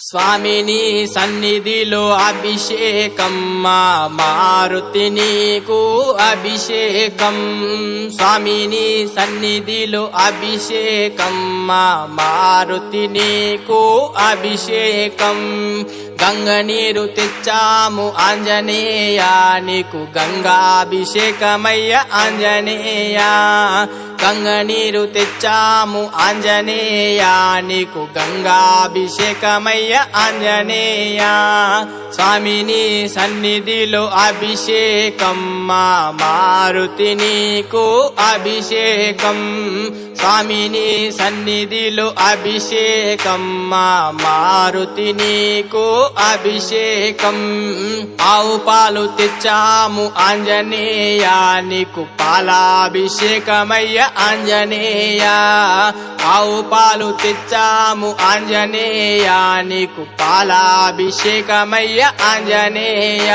స్వామిని సన్నిధిలో అభిషేకం మా మారుతి నీకు అభిషేకం. స్వామిని సన్నిధిలో అభిషేకం మా మారుతి నీకు అభిషేకం. గంగ నీరు తెచ్చాము ఆంజనేయ. నీకు గంగాభిషేకమయ్య ఆంజనేయ. గంగ నీరు తెచ్చాము ఆంజనేయ. నీకు గంగాభిషేకమయ్య ఆంజనేయ. స్వామిని సన్నిధిలో అభిషేకం మా మారుతి నీకు అభిషేకం. స్వామిని సన్నిధిలో అభిషేకం మా మారుతి నీకు అభిషేకం. ఆవు పాలు తెచ్చాము ఆంజనేయ నీకు పాలాభిషేకమయ్య ఆంజనేయ. ఆవు పాలు తెచ్చాము ఆంజనేయ నీకు పాలాభిషేకమయ్య ఆంజనేయ.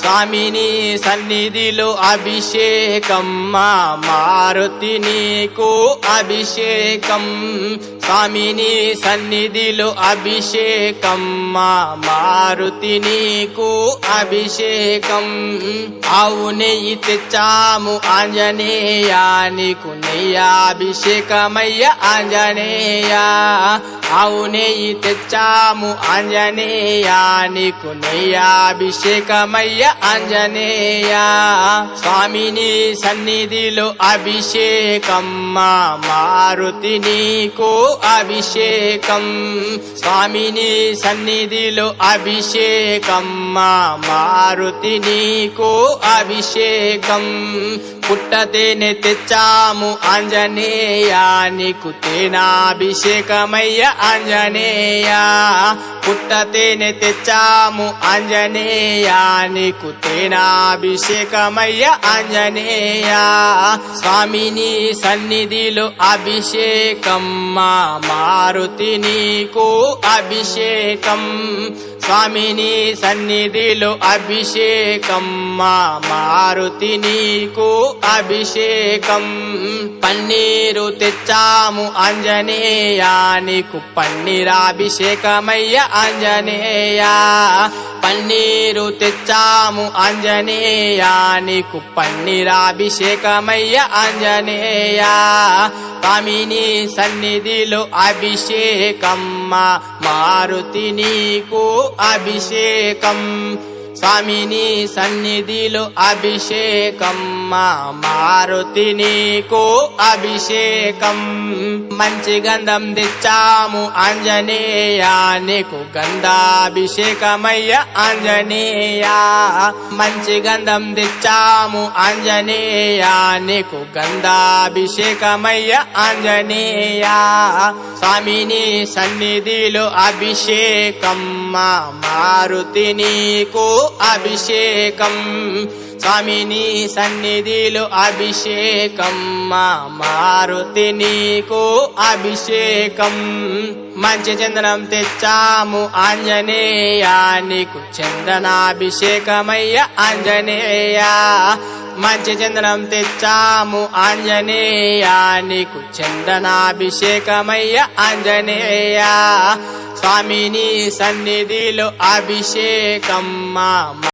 స్వామిని సన్నిధిలో అభిషేకం మా మారుతి నీకు అభిషేకం. స్వామిని సన్నిధిలో అభిషేకం. మా మారుతి నీకు అభిషేకం. ఆవు నెయ్యి తెచ్చాము ఆంజనేయ. నీకు నెయ్యాభిషేకమయ్య ఆంజనేయా. ఆవు నెయ్యి తెచ్చాము ఆంజనేయ. నీకు నెయ్యాభిషేకమయ్య ఆంజనేయా. స్వామిని సన్నిధిలో అభిషేకం. మా మారుతి నీకు అభిషేకం. స్వామిని సన్నిధిలో అభిషేకం. మా మారుతి నీకు అభిషేకం. పుట్టతేనే తెచ్చాము ఆంజనేయ. నీకు తేనాభిషేకమయ్య ఆంజనేయ. పుట్టతేనే తెచ్చాము ఆంజనేయ. నీకు తేనాభిషేకమయ్య ఆంజనేయ. స్వామిని సన్నిధిలో అభిషేకం మా మారుతి నీకు అభిషేకం. స్వామిని సన్నిధిలో అభిషేకం మా మారుతి నీకు అభిషేకం. పన్నీరు తెచ్చాము ఆంజనేయ నీకు పన్నీరాభిషేకమయ్య ఆంజనేయ. పన్నీరు తెచ్చాము ఆంజనేయ నీకు పన్నీరాభిషేకమయ్య ఆంజనేయ. స్వామిని సన్నిధిలో అభిషేకమ్మ మారుతి నీకు అభిషేకం. స్వామిని సన్నిధిలో అభిషేకం మా మారుతి నీకు అభిషేకం. మంచి గంధం తెచ్చాము ఆంజనేయ నీకు గంధాభిషేకమయ్య ఆంజనేయ. మంచి గంధం తెచ్చాము ఆంజనేయ నీకు గంధాభిషేకమయ్య ఆంజనేయ. స్వామిని సన్నిధిలో అభిషేకం మా మారుతి నీకు అభిషేకం. స్వామిని సన్నిధిలో అభిషేకం. మా మారుతి నీకు అభిషేకం. మంచి చందనం తెచ్చాము ఆంజనేయ. నీకు చందనాభిషేకమయ్య ఆంజనేయ. మంచి చందనం తెచ్చాము ఆంజనేయ. నీకు చందనాభిషేకమయ్య ఆంజనేయ. స్వామిని సన్నిధిలో అభిషేకం మా